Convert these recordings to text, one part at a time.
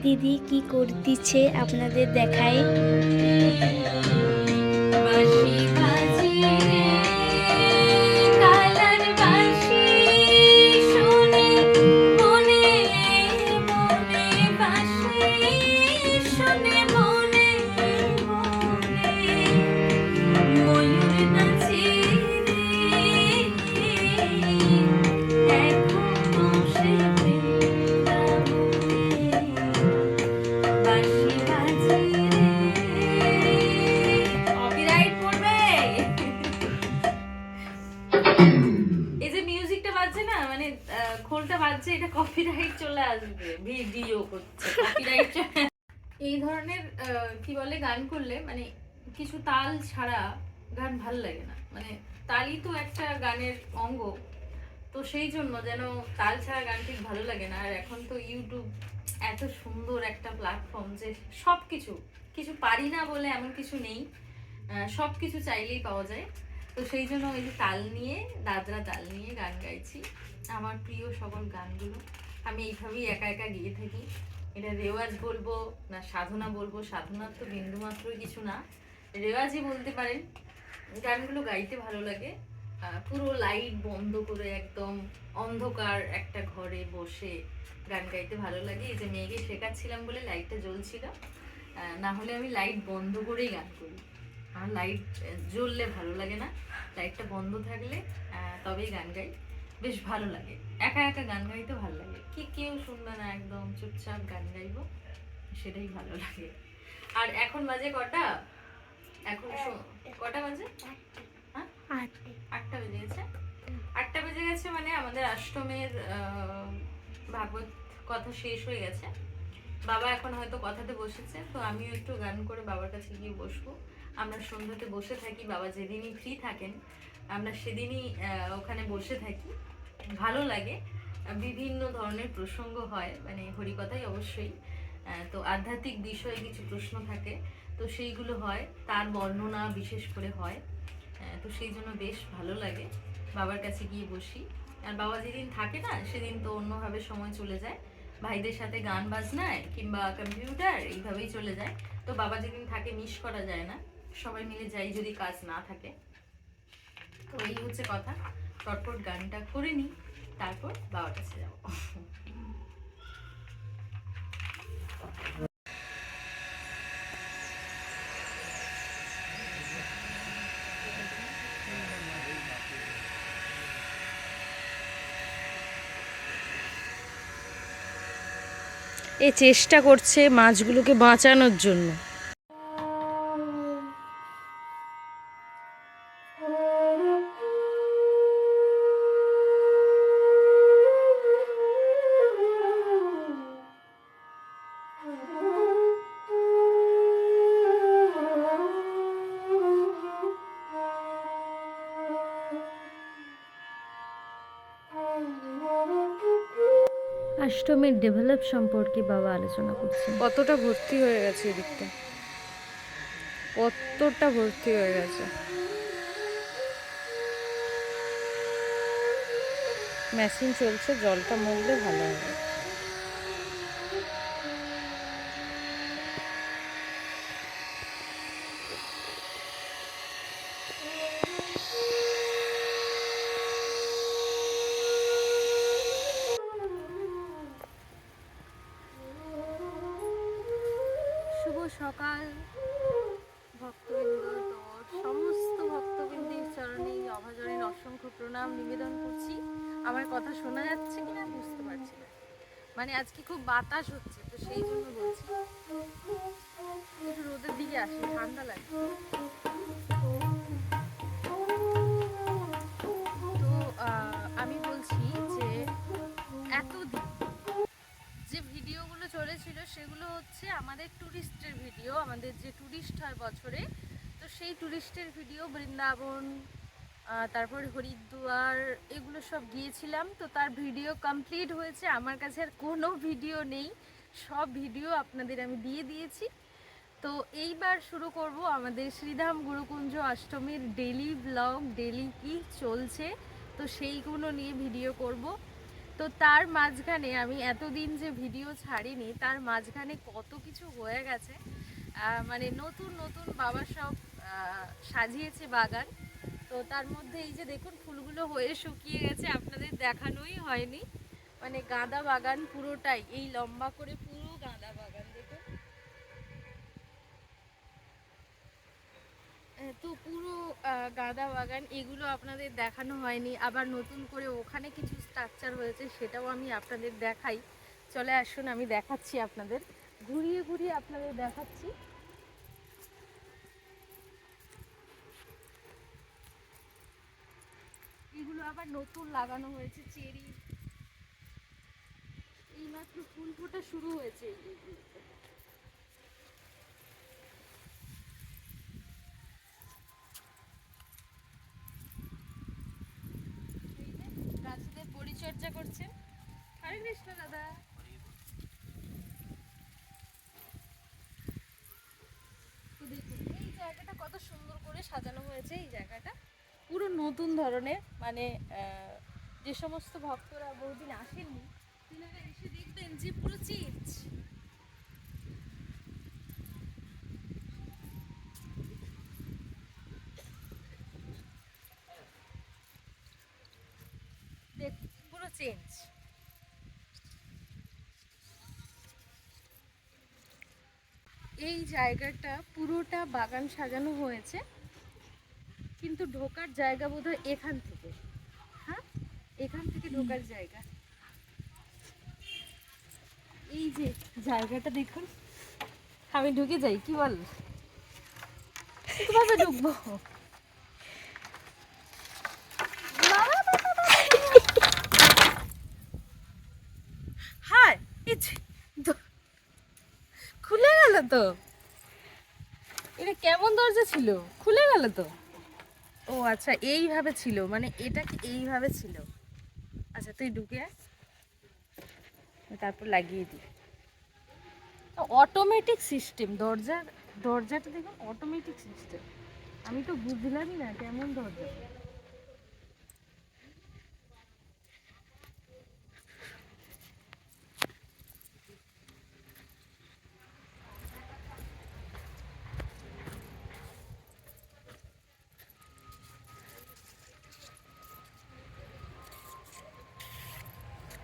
দিদি কি করতেছে আপনাদের দেখাই তাল ছাড়া গান ভালো লাগে না। মানে তালই তো একটা গানের অঙ্গ। তো সেই জন্য যেন তাল ছাড়া গান ঠিক ভালো লাগে না। আর এখন তো ইউটিউব এত সুন্দর একটা প্ল্যাটফর্ম যে সব কিছু কিছু পারি না বলে এমন কিছু নেই। সব কিছু চাইলেই পাওয়া যায়। তো সেই জন্য ওই যে তাল নিয়ে, দাদরা তাল নিয়ে গান গাইছি। আমার প্রিয় সকল গানগুলো। আমি এইভাবেই একা একা গিয়ে থাকি। এটা রেওয়াজ বলব না সাধনা বলব। সাধনার তো বিন্দুমাত্র কিছু না। রেওয়াজই বলতে পারেন, গানগুলো গাইতে ভালো লাগে। পুরো লাইট বন্ধ করে একদম অন্ধকার একটা ঘরে বসে গান গাইতে ভালো লাগে। এই যে মেয়েকে শেখাচ্ছিলাম বলে লাইটটা জ্বলছিল। না হলে আমি লাইট বন্ধ করেই গান করি। আমার লাইট জ্বললে ভালো লাগে না। লাইটটা বন্ধ থাকলে তবেই গান গাই। বেশ ভালো লাগে। একা একা গান গাইতে ভালো লাগে। কি কেউ শুনবে না একদম চুপচাপ গান গাইবো, সেটাই ভালো লাগে। আর এখন বাজে কটা? এখন কটা বাজে? হ্যাঁ? আটটা বেজে গেছে। আটটা বেজে গেছে মানে আমাদের অষ্টমের ভাগবত কথা শেষ হয়ে গেছে। বাবা এখন হয়তো কথাতে বসেছে, তো আমিও একটু গান করে বাবার কাছে গিয়ে বসবো। আমরা সন্ধ্যাতে বসে থাকি, বাবা যেদিনই ফ্রি থাকেন, আমরা সেদিনই ওখানে বসে থাকি। ভালো লাগে। বিভিন্ন ধরনের প্রসঙ্গ হয় মানে হরিকথাই অবশ্যই। তো আধ্যাত্মিক বিষয়ে কিছু প্রশ্ন থাকে তো সেইগুলো হয়। তার বর্ণনা বিশেষ করে হয়। আহ, তো সেই জন্য বেশ ভালো লাগে। বাবার কাছে গিয়ে বসি। আর বাবা যেদিন থাকে না সেদিন তো অন্যভাবে সময় চলে যায়। ভাইদের সাথে গান বাজনায় কিংবা কম্পিউটার এইভাবেই চলে যায়। তো বাবা যেদিন থাকে মিস করা যায় না। সবাই মিলে যাই যদি কাজ না থাকে। তো এই হচ্ছে কথা। চটপট গানটা করে নিই। তারপর বাবার কাছে যাব। এ চেষ্টা করছে মাছগুলোকে বাঁচানোর জন্য। অষ্টমীর ডেভেলপ সম্পর্কে বাবা আলোচনা করছেন। কতটা ভর্তি হয়ে গেছে এদিকটা? কতটা ভর্তি হয়ে গেছে? মেশিন চলছে, জলটা মরলে ভালো হবে। সকাল, ভক্তবৃন্দ তোর সমস্ত ভক্তবৃন্দের চরণে অভাজনের অসংখ্য প্রণাম নিবেদন করছি। আমার কথা শোনা যাচ্ছে কিনা বুঝতে পারছি না। মানে আজকে খুব বাতাস হচ্ছে, তো সেই জন্য বলছি। একটু রোদের দিকে আসি, ঠান্ডা লাগে। আমাদের ট্যুরিস্টের ভিডিও, আমাদের যে ট্যুরিস্ট হয় বছরে, তো সেই ট্যুরিস্টের ভিডিও, বৃন্দাবন তারপর হরিদ্বার, এগুলো সব গিয়েছিলাম। তো তার ভিডিও কমপ্লিট হয়েছে, আমার কাছে আর কোনো ভিডিও নেই। সব ভিডিও আপনাদের আমি দিয়ে দিয়েছি। তো এইবার শুরু করব আমাদের শ্রীধাম গুরুকুঞ্জ অষ্টমীর ডেলি ব্লগ ডেলি কি চলছে, তো সেইগুলো নিয়ে ভিডিও করব। তো তার মাঝখানে আমি এতদিন যে ভিডিও ছাড়িনি, তার মাঝখানে কত কিছু হয়ে গেছে। মানে নতুন নতুন বাবা সব সাজিয়েছে বাগান। তো তার মধ্যে এই যে দেখুন, ফুলগুলো হয়ে শুকিয়ে গেছে, আপনাদের দেখানোই হয়নি। মানে গাঁদা বাগান পুরোটাই, এই লম্বা করে পুরো গাঁদা বাগান দেখুন আহ, তো পুরো গাঁদা বাগান, এগুলো আপনাদের দেখানো হয়নি। আবার নতুন করে ওখানে কিছু স্ট্রাকচার হয়েছে, সেটাও আমি আপনাদের দেখাই। চলে আসুন, আমি দেখাচ্ছি আপনাদের। ঘুরিয়ে ঘুরিয়ে আপনাদের দেখাচ্ছি। এগুলো আবার নতুন লাগানো হয়েছে, চেরি। এইমাত্র ফুল ফোটা শুরু হয়েছে এই এইগুলোতে। এই যে গাছেদের পরিচর্যা করছেন হরে কৃষ্ণ দাদা। এই জায়গাটা কত সুন্দর করে সাজানো হয়েছে, এই জায়গাটা। পুরো নতুন ধরনের মানে যে সমস্ত ভক্তরা বহুদিন আসেননি, তিনারা এসে দেখবেন যে পুরো চেঞ্জ দেখ পুরো চেঞ্জ এই জায়গাটা পুরোটা বাগান সাজানো হয়েছে কিন্তু ঢোকার জায়গা বোধহয় এখান থেকে। হ্যাঁ? এখান থেকে ঢোকার জায়গা। এই যে জায়গাটা দেখুন। আমি ঢুকে যাই কি বল? কীভাবে ঢুকবো হায় ইচ্ছে দ- খুলে গেল তো? এটা কেমন দরজা ছিল? খুলে গেল তো? ও আচ্ছা এইভাবে ছিল। মানে এটা কি এইভাবে ছিল? আচ্ছা তুই ঢুকে। তারপর লাগিয়ে দিই। অটোমেটিক সিস্টেম দরজার দরজাটা দেখুন অটোমেটিক সিস্টেম আমি তো বুঝলামই না কেমন দরজা।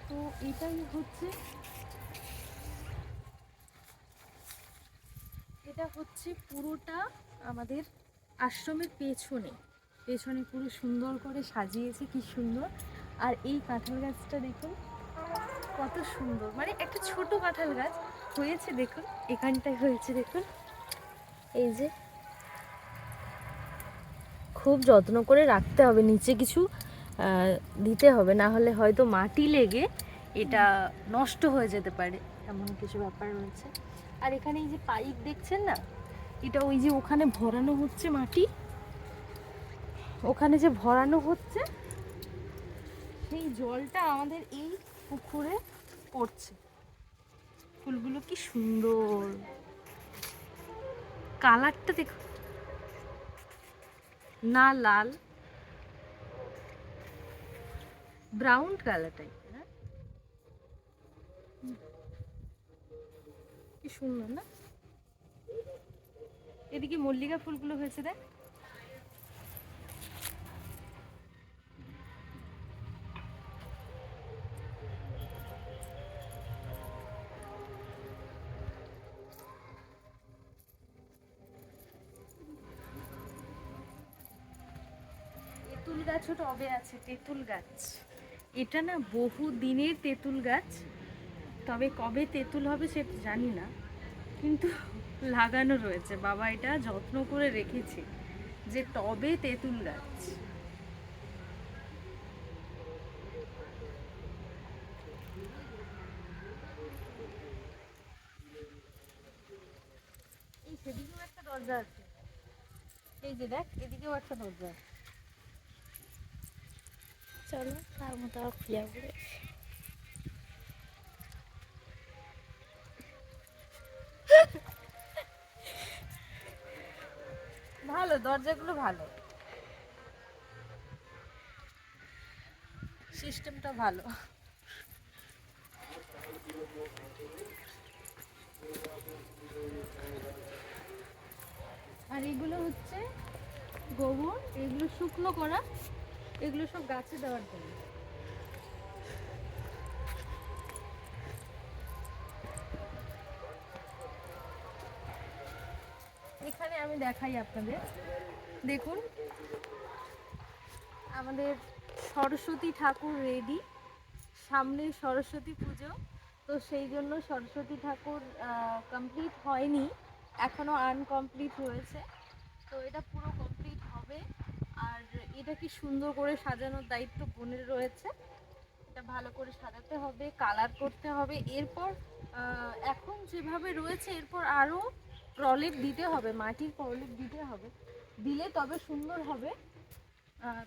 তো এটাই হচ্ছে এটা হচ্ছে পুরোটা আমাদের আশ্রমের পেছনে। পেছনে পুরো সুন্দর করে সাজিয়েছে, কি সুন্দর। আর এই কাঁঠাল গাছটা দেখুন, কত সুন্দর। মানে একটা ছোট কাঁঠাল গাছ হয়েছে দেখুন, এখানটায় হয়েছে দেখুন। এই যে খুব যত্ন করে রাখতে হবে, নিচে কিছু দিতে হবে, না হলে হয়তো মাটি লেগে এটা নষ্ট হয়ে যেতে পারে, এমন কিছু ব্যাপার রয়েছে। আর এখানে এই যে পাইপ দেখছেন না? এটা ওই যে ওখানে ভরানো হচ্ছে মাটি। ওখানে যে ভরানো হচ্ছে, সেই জলটা আমাদের এই পুকুরে পড়ছে। ফুলগুলো কি সুন্দর। কালারটা দেখো না লাল ব্রাউন কালার টাইপের হ্যাঁ। কি সুন্দর, না? এদিকে মল্লিকা ফুলগুলো হয়েছে দেখ। গাছও টবে আছে, তেঁতুল গাছ। এটা না বহু দিনের তেঁতুল গাছ। তবে কবে তেঁতুল হবে সেটা জানি না। কিন্তু লাগানো রয়েছে। বাবা এটা যত্ন করে রেখেছে যে টবে তেঁতুল গাছ। এই সেদিকেও একটা দরজা আছে। এই যে দেখ, এদিকেও একটা দরজা আছে। চলো, তার মতো আর খুলে ভালো, দরজাগুলো ভালো। সিস্টেমটা ভালো। আর এগুলো হচ্ছে গোবর, এগুলো শুকনো করা। এগুলো সব গাছে দেওয়ার জন্য। এখানে আমি দেখাই আপনাদের। দেখুন, আমাদের সরস্বতী ঠাকুর রেডি সামনে সরস্বতী পুজো, তো সেই জন্য সরস্বতী ঠাকুর কমপ্লিট হয়নি এখনও আনকমপ্লিট রয়েছে। তো এটা পুরো এটা কি সুন্দর করে সাজানোর দায়িত্ব বোনের রয়েছে। এটা ভালো করে সাজাতে হবে কালার করতে হবে। এরপর এখন যেভাবে রয়েছে, এরপর আরও প্রলেপ দিতে হবে, মাটির প্রলেপ দিতে হবে। দিলে তবে সুন্দর হবে।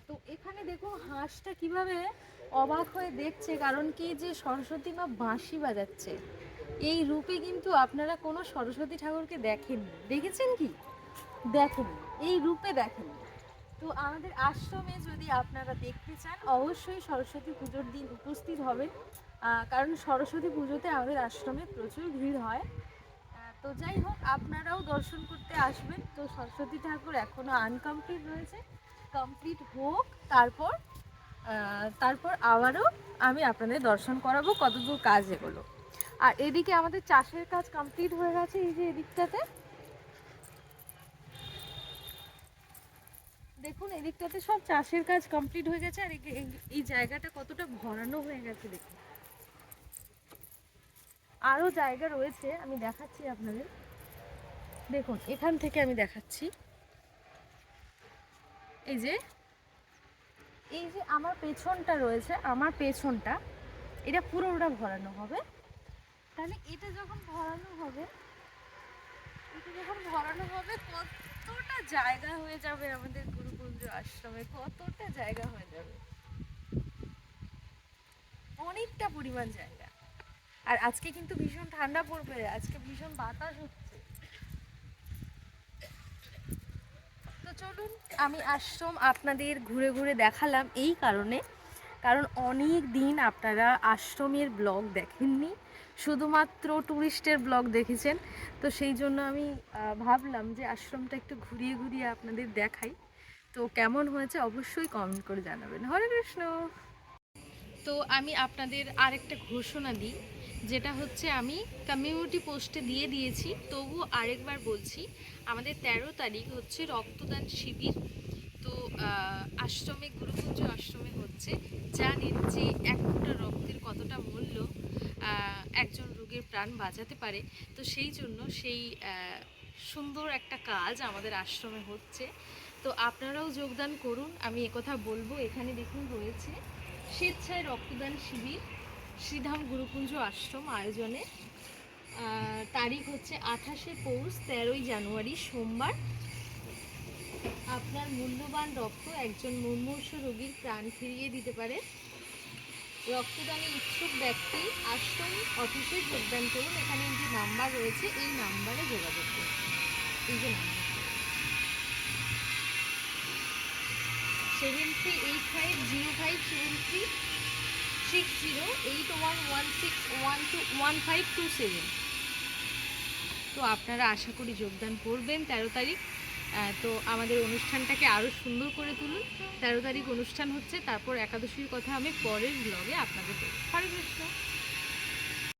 তো এখানে দেখুন হাঁসটা কীভাবে অবাক হয়ে দেখছে, কারণ কি যে সরস্বতী মা বাঁশি বাজাচ্ছে। এই রূপে কিন্তু আপনারা কোনো সরস্বতী ঠাকুরকে দেখেননি। দেখেছেন কি? দেখেন এই রূপে দেখেননি। তো আমাদের আশ্রমে যদি আপনারা দেখতে চান, অবশ্যই সরস্বতী পুজোর দিন উপস্থিত হবেন। কারণ সরস্বতী পুজোতে আমাদের আশ্রমে প্রচুর ভিড় হয়। তো যাই হোক, আপনারাও দর্শন করতে আসবেন। তো সরস্বতী ঠাকুর এখনও আনকমপ্লিট রয়েছে। কমপ্লিট হোক, তারপর তারপর আবারও আমি আপনাদের দর্শন করাবো কতদূর কাজ এগুলো। আর এদিকে আমাদের চাষের কাজ কমপ্লিট হয়ে গেছে, এই যে এদিকটাতে। দেখুন, এদিকটাতে সব চাষের কাজ কমপ্লিট হয়ে গেছে, আর এই- জায়গাটা কতটা ভরানো হয়ে গেছে, দেখুন। আরও জায়গা রয়েছে, আমি দেখাচ্ছি আপনাদের। দেখুন, এখান থেকে আমি দেখাচ্ছি। এই যে এই যে আমার পেছনটা রয়েছে, আমার পেছনটা। এটা পুরোটা ভরানো হবে। তাহলে এটা যখন ভরানো হবে এটা যখন ভরানো হবে, কতটা জায়গা হয়ে যাবে আমাদের গুরুকুঞ্জ আশ্রমে কতটা জায়গা হয়ে যাবে? অনেকটা পরিমাণ জায়গা। আর আজকে কিন্তু ভীষণ ঠান্ডা পড়বে, আজকে ভীষণ বাতাস হচ্ছে। তো চলুন, আমি আশ্রম আপনাদের ঘুরে ঘুরে দেখালাম এই কারণে। কারণ অনেক দিন আপনারা আশ্রমের ব্লগ দেখেননি, শুধুমাত্র ট্যুরিস্টের ব্লগ দেখেছেন। তো সেই জন্য আমি ভাবলাম যে আশ্রমটা একটু ঘুরিয়ে ঘুরিয়ে আপনাদের দেখাই। তো কেমন হয়েছে অবশ্যই কমেন্ট করে জানাবেন। হরে কৃষ্ণ। তো আমি আপনাদের আরেকটা ঘোষণা দিই, যেটা হচ্ছে আমি কমিউনিটি পোস্টে দিয়ে দিয়েছি, তবু আরেকবার বলছি, আমাদের তেরো তারিখ হচ্ছে রক্তদান শিবির। তো আশ্রমে গুরুকুঞ্জ আশ্রমে হচ্ছে, জানেন যে এক ফোঁটা রক্তের কতটা মূল্য একজন রোগীর প্রাণ বাঁচাতে পারে। তো সেই জন্য সেই সুন্দর একটা কাজ আমাদের আশ্রমে হচ্ছে। তো আপনারাও যোগদান করুন, আমি একথা বলব। এখানে দেখুন রয়েছে স্বেচ্ছায় রক্তদান শিবির, শ্রীধাম গুরুকুঞ্জ আশ্রম আয়োজনে। তারিখ হচ্ছে আঠাশে পৌষ, তেরোই জানুয়ারি, সোমবার। আপনার মূল্যবান রক্ত একজন মুমূর্ষ রোগীর প্রাণ ফিরিয়ে দিতে পারে। রক্তদানে ইচ্ছুক ব্যক্তি আশ্রম অফিসে যোগদান করুন। এখানে যে নাম্বার রয়েছে, এই নাম্বারে যোগাযোগ করুন। এই যে number seven three eight five zero five seven three six zero eight one one six one two one five two seven তো আপনারা আশা করি যোগদান করবেন তেরো তারিখ। তো আমাদের অনুষ্ঠানটাকে আরও সুন্দর করে তুলুন। তেরো তারিখ অনুষ্ঠান হচ্ছে, তারপর একাদশীর কথা আমি পরের ব্লগে আপনাদের বলব। হরে কৃষ্ণ।